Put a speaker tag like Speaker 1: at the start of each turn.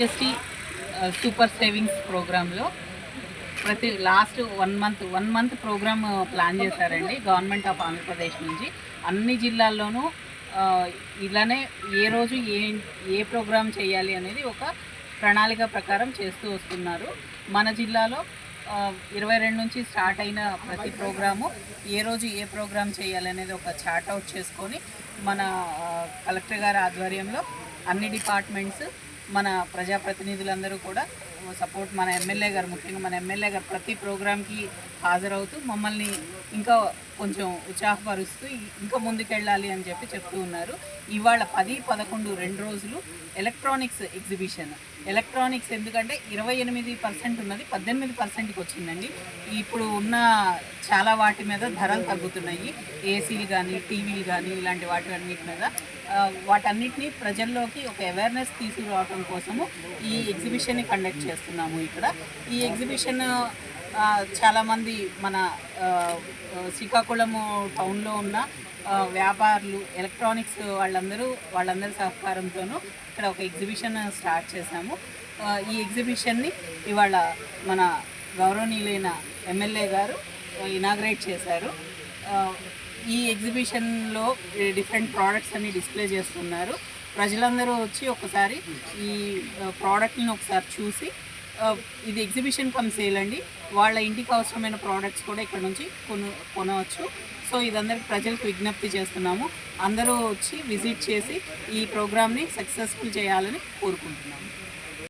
Speaker 1: GST super savings ప్రోగ్రాంలో ప్రతి last one month one month program plan చేశారండి government of Andhra Pradesh నుంచి. అన్ని జిల్లాల్లోనూ ఇలానే ఏ రోజు ఏ ఏ ప్రోగ్రామ్ చేయాలి అనేది ఒక ప్రణాళిక ప్రకారం చేస్తూ వస్తున్నారు. మన జిల్లాలో ఇరవై రెండు నుంచి స్టార్ట్ అయిన ప్రతి ప్రోగ్రాము ఏ రోజు ఏ ప్రోగ్రామ్ చేయాలి అనేది ఒక చార్ట్ అవుట్ చేసుకొని మన కలెక్టర్ గారి ఆధ్వర్యంలో అన్ని డిపార్ట్మెంట్స్ మన ప్రజాప్రతినిధులందరూ కూడా సపోర్ట్ మన ఎమ్మెల్యే గారు ముఖ్యంగా మన ఎమ్మెల్యే గారు ప్రతి ప్రోగ్రామ్కి హాజరవుతూ మమ్మల్ని ఇంకా కొంచెం ఉత్సాహపరుస్తూ ఇంకా ముందుకెళ్ళాలి అని చెప్పి చెప్తూ ఉన్నారు. ఇవాళ పది పదకొండు రెండు రోజులు ఎలక్ట్రానిక్స్ ఎగ్జిబిషన్. ఎలక్ట్రానిక్స్ ఎందుకంటే ఇరవై ఎనిమిది పర్సెంట్ ఉన్నది పద్దెనిమిది పర్సెంట్కి వచ్చిందండి. ఇప్పుడు ఉన్న చాలా వాటి మీద ధరలు తగ్గుతున్నాయి. ఏసీలు కానీ టీవీలు కానీ ఇలాంటి వాటి అన్నిటి మీద. వాటన్నిటిని ప్రజల్లోకి ఒక అవేర్నెస్ తీసుకురావడం కోసము ఈ ఎగ్జిబిషన్ని కండక్ట్ చేస్తున్నాము ఇక్కడ. ఈ ఎగ్జిబిషన్ చాలామంది మన శ్రీకాకుళం శ్రీకాకుళము టౌన్లో ఉన్న వ్యాపారులు ఎలక్ట్రానిక్స్ వాళ్ళందరూ వాళ్ళందరి సహకారంతోనూ ఇక్కడ ఒక ఎగ్జిబిషన్ స్టార్ట్ చేశాము. ఈ ఎగ్జిబిషన్ని ఇవాళ మన గౌరవనీయులైన ఎమ్మెల్యే గారు ఇనాగ్రేట్ చేశారు. ఈ ఎగ్జిబిషన్లో డిఫరెంట్ ప్రోడక్ట్స్ అన్ని డిస్ప్లే చేస్తున్నారు. ప్రజలందరూ వచ్చి ఒకసారి ఈ ప్రోడక్ట్ని ఒకసారి చూసి ఇది ఎగ్జిబిషన్ కమ్ సేల్ అండి. వాళ్ళ ఇంటికి అవసరమైన ప్రోడక్ట్స్ కూడా ఇక్కడ నుంచి కొను కొనవచ్చు. సో ఇదందరికి ప్రజలకు విజ్ఞప్తి చేస్తున్నాము. అందరూ వచ్చి విజిట్ చేసి ఈ ప్రోగ్రామ్ని సక్సెస్ఫుల్ చేయాలని కోరుకుంటున్నాము.